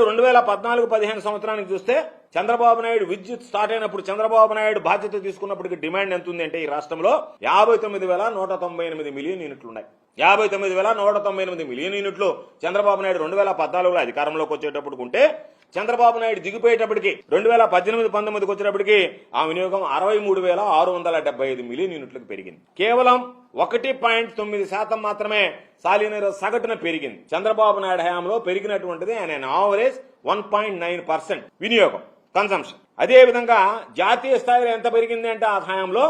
ఒకసారి రెండు వేల పద్నాలుగు పదిహేను సంవత్సరానికి చూస్తే చంద్రబాబు నాయుడు విద్యుత్ స్టార్ట్ అయినప్పుడు చంద్రబాబు నాయుడు బాధ్యత తీసుకున్నప్పటికి డిమాండ్ ఎంత ఉంది అంటే ఈ రాష్ట్రంలో యాభై తొమ్మిది వేల నూట తొంభై ఎనిమిది మిలియన్ యూనిట్లు ఉన్నాయి యాభై తొమ్మిది వేల నూట తొంభై ఎనిమిది మిలియన్ యూనిట్లు చంద్రబాబు నాయుడు రెండు వేల పద్నాలుగులో అధికారంలోకి వచ్చేటప్పుడు ఉంటే చంద్రబాబు నాయుడు దిగిపోయేటప్పటికి రెండు వేల పద్దెనిమిది పంతొమ్మిదికి వచ్చేటప్పటికి ఆ వినియోగం అరవై మూడు వేల ఆరు వందల డెబ్బై ఐదు మిలియన్ యూనిట్లకు పెరిగింది. కేవలం ఒకటి పాయింట్ తొమ్మిది శాతం మాత్రమే సాలినీరు సగటున పెరిగింది. చంద్రబాబు నాయుడు హయాంలో పెరిగినటువంటిది ఆయన average one point nine percent వినియోగం కన్సంప్షన్ అదే విధంగా జాతీయ స్థాయిలో ఎంత పెరిగింది అంటే ఆ హయాంలో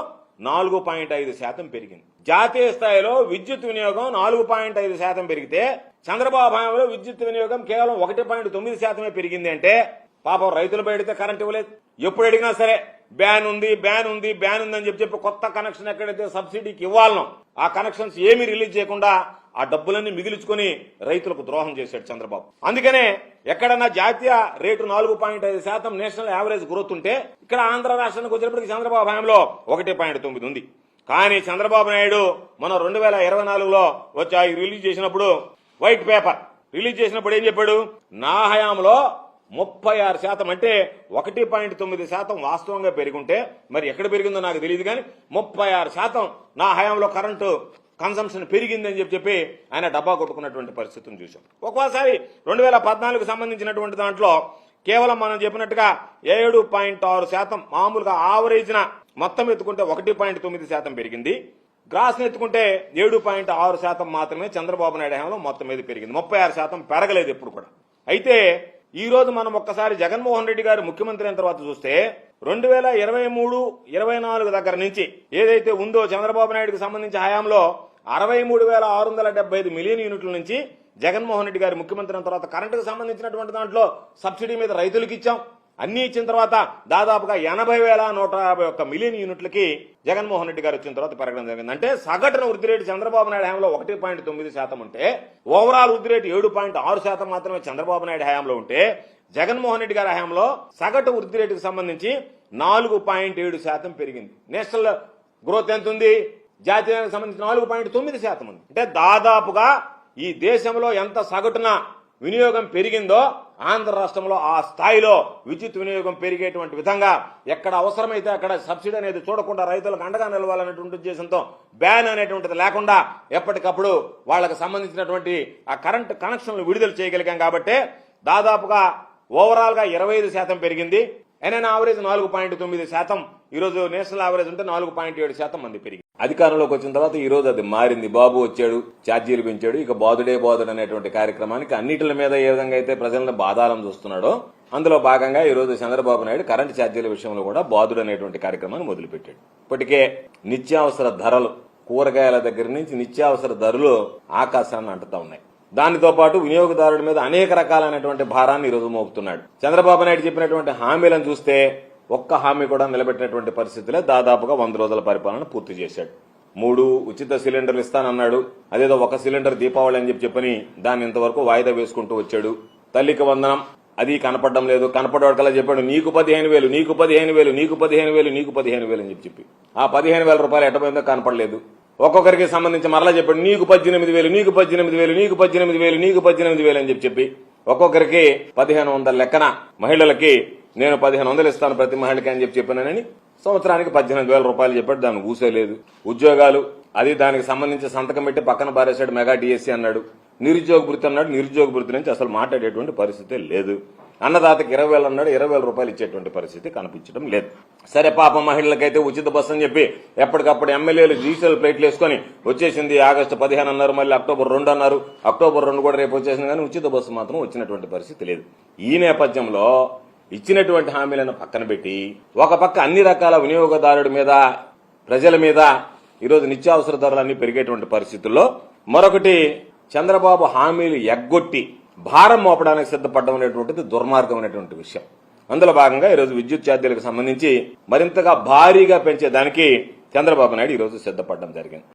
నాలుగు పాయింట్ ఐదు శాతం పెరిగింది. జాతీయ స్థాయిలో విద్యుత్ వినియోగం నాలుగు పాయింట్ ఐదు శాతం పెరిగితే చంద్రబాబు హయాంలో విద్యుత్ వినియోగం కేవలం ఒకటి పాయింట్ తొమ్మిది శాతమే పెరిగింది అంటే పాపం రైతులు పెడితే కరెంట్ ఇవ్వలేదు. ఎప్పుడు అడిగినా సరే బ్యాన్ ఉంది బ్యాన్ ఉంది బ్యాన్ ఉంది అని చెప్పి చెప్పి కొత్త కనెక్షన్ ఎక్కడైతే సబ్సిడీకి ఇవ్వాలనో ఆ కనెక్షన్స్ ఏమీ రిలీజ్ చేయకుండా ఆ డబ్బులన్నీ మిగిల్చుకొని రైతులకు ద్రోహం చేశాడు చంద్రబాబు. అందుకనే ఎక్కడన్నా జాతీయ రేటు నాలుగు పాయింట్ ఐదు శాతం నేషనల్ యావరేజ్ గ్రోత్ ఉంటే ఇక్కడ ఆంధ్ర రాష్ట్రానికి వచ్చినప్పటికి చంద్రబాబు హయాంలో ఒకటి పాయింట్ తొమ్మిది ఉంది. కానీ చంద్రబాబు నాయుడు మనం రెండు వేల ఇరవై నాలుగులో వచ్చి రిలీజ్ చేసినప్పుడు వైట్ పేపర్ రిలీజ్ చేసినప్పుడు ఏం చెప్పాడు? నా హయాంలో ముప్పై ఆరు శాతం అంటే ఒకటి పాయింట్ తొమ్మిది శాతం వాస్తవంగా పెరుగుంటే మరి ఎక్కడ పెరిగిందో నాకు తెలియదు కానీ ముప్పై ఆరు శాతం నా హయాంలో కరెంటు కన్సంప్షన్ పెరిగిందని చెప్పి చెప్పి ఆయన డబ్బా కొట్టుకున్నటువంటి పరిస్థితిని చూసాం ఒక్కోసారి రెండు వేల పద్నాలుగు సంబంధించినటువంటి దాంట్లో కేవలం మనం చెప్పినట్టుగా ఏడు పాయింట్ ఆరు శాతం మామూలుగా ఆవరేజ్న మొత్తం ఎత్తుకుంటే ఒకటి పాయింట్ తొమ్మిది శాతం పెరిగింది. గ్రాస్ ఎత్తుకుంటే ఏడు పాయింట్ ఆరు శాతం మాత్రమే చంద్రబాబు నాయుడు హయాంలో మొత్తం మీద పెరిగింది. ముప్పై ఆరు శాతం పెరగలేదు ఎప్పుడు కూడా. అయితే ఈ రోజు మనం ఒక్కసారి జగన్మోహన్ రెడ్డి గారు ముఖ్యమంత్రి అయిన తర్వాత చూస్తే రెండు వేల ఇరవై మూడు ఇరవై నాలుగు దగ్గర నుంచి ఏదైతే ఉందో చంద్రబాబు నాయుడుకి సంబంధించి హయాంలో అరవై మూడు వేల ఆరు వందల డెబ్బై ఐదు మిలియన్ యూనిట్ల నుంచి జగన్మోహన్ రెడ్డి గారి ముఖ్యమంత్రి అయిన తర్వాత కరెంటుకు సంబంధించినటువంటి దాంట్లో సబ్సిడీ మీద రైతులకు ఇచ్చాం. అన్ని ఇచ్చిన తర్వాత దాదాపుగా ఎనభై వేల నూట యాభై ఒక్క మిలియన్ యూనిట్లకి జగన్మోహన్ రెడ్డి గారు వచ్చిన తర్వాత పెరగడం జరిగింది. అంటే సగటున వృద్ధి రేటు చంద్రబాబు నాయుడు హయాంలో ఒకటి పాయింట్ తొమ్మిది శాతం ఉంటే ఓవరాల్ వృద్ధి రేటు ఏడు పాయింట్ ఆరు శాతం మాత్రమే చంద్రబాబు నాయుడు హయాంలో ఉంటే జగన్మోహన్ రెడ్డి గారి హయాంలో సగటు వృద్ధి రేటుకు సంబంధించి నాలుగు పాయింట్ ఏడు శాతం పెరిగింది. నేషనల్ గ్రోత్ ఎంత ఉంది జాతీయానికి సంబంధించి నాలుగు పాయింట్ తొమ్మిది శాతం ఉంది. అంటే దాదాపుగా ఈ దేశంలో ఎంత సగటున వినియోగం పెరిగిందో ఆంధ్ర రాష్ట్రంలో ఆ స్థాయిలో విద్యుత్ వినియోగం పెరిగేటువంటి విధంగా ఎక్కడ అవసరమైతే అక్కడ సబ్సిడీ అనేది చూడకుండా రైతులకు అండగా నిలవాలనేటువంటి ఉద్దేశంతో బ్యాన్ అనేటువంటిది లేకుండా ఎప్పటికప్పుడు వాళ్ళకి సంబంధించినటువంటి ఆ కరెంట్ కనెక్షన్లు విడుదల చేయగలిగాం కాబట్టి దాదాపుగా ఓవరాల్గా ఇరవై ఐదు శాతం పెరిగింది. ఎన్ఎన్ ఆవరేజ్ నాలుగు పాయింట్ తొమ్మిది శాతం. ఈరోజు నేషనల్ ఆవరేజ్ ఉంటే నాలుగు పాయింట్ ఏడు శాతం మంది పెరిగింది అధికారంలోకి వచ్చిన తర్వాత ఈ రోజు అది మారింది. బాబు వచ్చాడు ఛార్జీలు పెంచాడు. ఇక బాదుడే బాదుడు అనేటువంటి కార్యక్రమానికి అన్నిటిల మీద ఏ విధంగా అయితే ప్రజలను బాధాలను చూస్తున్నాడో అందులో భాగంగా ఈ రోజు చంద్రబాబు నాయుడు కరెంటు ఛార్జీల విషయంలో కూడా బాదుడు అనేటువంటి కార్యక్రమాన్ని మొదలుపెట్టాడు. ఇప్పటికే నిత్యావసర ధరలు కూరగాయల దగ్గర నుంచి నిత్యావసర ధరలు ఆకాశాన్ని అంటుతా ఉన్నాయి. దానితో పాటు వినియోగదారుడి మీద అనేక రకాలైనటువంటి భారాన్ని ఈరోజు మోపుతున్నాడు. చంద్రబాబు నాయుడు చెప్పినటువంటి హామీలను చూస్తే ఒక్క హామీ కూడా నిలబెట్టినటువంటి పరిస్థితిలో దాదాపుగా వంద రోజుల పరిపాలన పూర్తి చేశాడు. మూడు ఉచిత సిలిండర్లు ఇస్తానన్నాడు. అదేదో ఒక సిలిండర్ దీపావళి అని చెప్పి చెప్పని దాన్ని ఇంతవరకు వాయిదా వేసుకుంటూ వచ్చాడు. తల్లికి వందనం. అది కనపడడం లేదు. కనపడేవాడికల్లా చెప్పాడు నీకు పదిహేను వేలు నీకు పదిహేను వేలు నీకు పదిహేను వేలు నీకు పదిహేను వేలు అని చెప్పి చెప్పి. ఆ పదిహేను వేల రూపాయలు ఎటపోయిందో కనపడలేదు. ఒక్కొక్కరికి సంబంధించి మరలా చెప్పాడు నీకు పద్దెనిమిది వేలు నీకు పద్దెనిమిది వేలు నీకు పద్దెనిమిది వేలు నీకు పద్దెనిమిది వేలు అని చెప్పి చెప్పి. ఒక్కొక్కరికి పదిహేను వందల లెక్కన మహిళలకి నేను పదిహేను వందలు ఇస్తాను ప్రతి మహిళకి అని చెప్పి చెప్పానని సంవత్సరానికి పద్దెనిమిది వేల రూపాయలు చెప్పాడు దాన్ని ఊసేలేదు ఉద్యోగాలు అది దానికి సంబంధించి సంతకం పెట్టి పక్కన పారేశాడు మెగా డిఎస్సీ అన్నాడు. నిరుద్యోగ భృతి అన్నాడు. నిరుద్యోగ భృతి నుంచి అసలు మాట్లాడేటువంటి పరిస్థితి లేదు. అన్నదాతకి ఇరవై వేలు అన్నాడు ఇరవై వేల రూపాయలు ఇచ్చేటువంటి పరిస్థితి కనిపించడం లేదు. సరే పాప మహిళలకైతే ఉచిత బస్సు అని చెప్పి ఎప్పటికప్పుడు ఎమ్మెల్యేలు డిజిటల్ ప్లేట్లు వేసుకొని వచ్చేసింది ఆగస్టు పదిహేను అన్నారు మళ్ళీ అక్టోబర్ రెండు అన్నారు. అక్టోబర్ రెండు కూడా రేపు వచ్చేసింది కానీ ఉచిత బస్సు మాత్రం వచ్చినటువంటి పరిస్థితి లేదు. ఈ నేపథ్యంలో ఇచ్చినటువంటి హామీలను పక్కన పెట్టి ఒక పక్క అన్ని రకాల వినియోగదారుడి మీద ప్రజల మీద ఈరోజు నిత్యావసర ధరలన్నీ పెరిగేటువంటి పరిస్థితుల్లో మరొకటి చంద్రబాబు హామీలు ఎగ్గొట్టి భారం మోపడానికి సిద్ధపడడం అనేటువంటిది దుర్మార్గమైనటువంటి విషయం. అందులో భాగంగా ఈరోజు విద్యుత్ ఛార్జీలకు సంబంధించి మరింతగా భారీగా పెంచేదానికి చంద్రబాబు నాయుడు ఈరోజు సిద్ధపడడం జరిగింది.